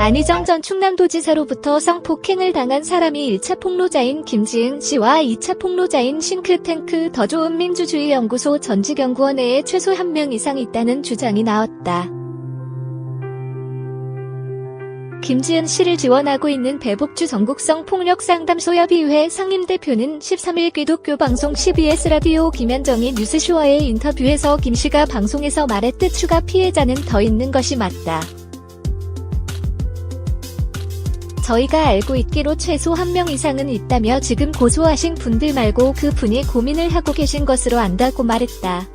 안희정 전 충남도지사로부터 성폭행을 당한 사람이 1차 폭로자인 김지은 씨와 2차 폭로자인 싱크탱크 더 좋은 민주주의 연구소 전직 연구원에 최소 한명 이상 있다는 주장이 나왔다. 김지은 씨를 지원하고 있는 배복주 전국성 폭력상담소협의회 상임대표는 13일 기독교 방송 CBS 라디오 김현정이 뉴스쇼와의 인터뷰에서 김 씨가 방송에서 말했듯 추가 피해자는 더 있는 것이 맞다. 저희가 알고 있기로 최소 한 명 이상은 있다며 지금 고소하신 분들 말고 그 분이 고민을 하고 계신 것으로 안다고 말했다.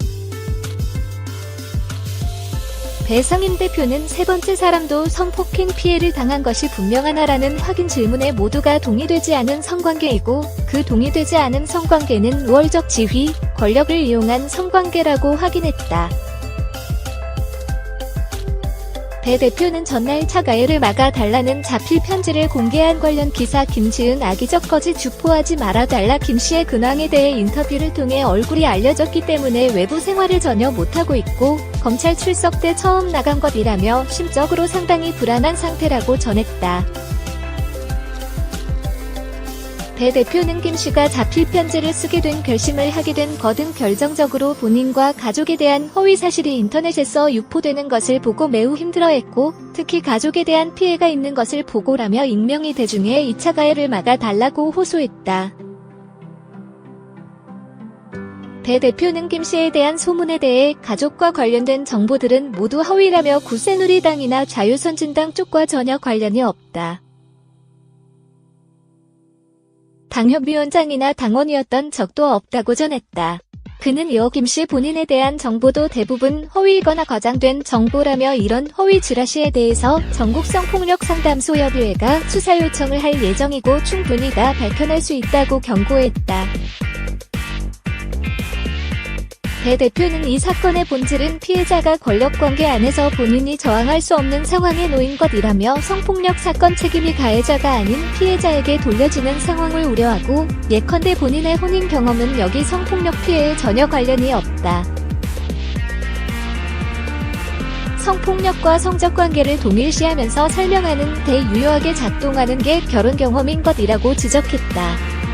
배상임 대표는 세 번째 사람도 성폭행 피해를 당한 것이 분명하나라는 확인 질문에 모두가 동의되지 않은 성관계이고 그 동의되지 않은 성관계는 우월적 지위, 권력을 이용한 성관계라고 확인했다. 배 대표는 전날 차가해를 막아 달라는 자필 편지를 공개한 관련 기사 김지은 악의적 거짓 주포하지 말아달라 김 씨의 근황에 대해 인터뷰를 통해 얼굴이 알려졌기 때문에 외부 생활을 전혀 못하고 있고 검찰 출석 때 처음 나간 것이라며 심적으로 상당히 불안한 상태라고 전했다. 배 대표는 김 씨가 자필 편지를 쓰게 된 결심을 하게 된 거든 결정적으로 본인과 가족에 대한 허위 사실이 인터넷에서 유포되는 것을 보고 매우 힘들어했고 특히 가족에 대한 피해가 있는 것을 보고라며 익명의 대중에 2차 가해를 막아 달라고 호소했다. 배 대표는 김 씨에 대한 소문에 대해 가족과 관련된 정보들은 모두 허위라며 구새누리당이나 자유선진당 쪽과 전혀 관련이 없다. 당협위원장이나 당원이었던 적도 없다고 전했다. 그는 이어 김씨 본인에 대한 정보도 대부분 허위이거나 과장된 정보라며 이런 허위 지라시에 대해서 전국성 폭력 상담소 협의회가 수사 요청을 할 예정이고 충분히 다 밝혀낼 수 있다고 경고했다. 배 대표는 이 사건의 본질은 피해자가 권력관계 안에서 본인이 저항할 수 없는 상황에 놓인 것이라며 성폭력 사건 책임이 가해자가 아닌 피해자에게 돌려지는 상황을 우려하고 예컨대 본인의 혼인 경험은 여기 성폭력 피해에 전혀 관련이 없다. 성폭력과 성적 관계를 동일시하면서 설명하는 데 유효하게 작동하는 게 결혼 경험인 것이라고 지적했다.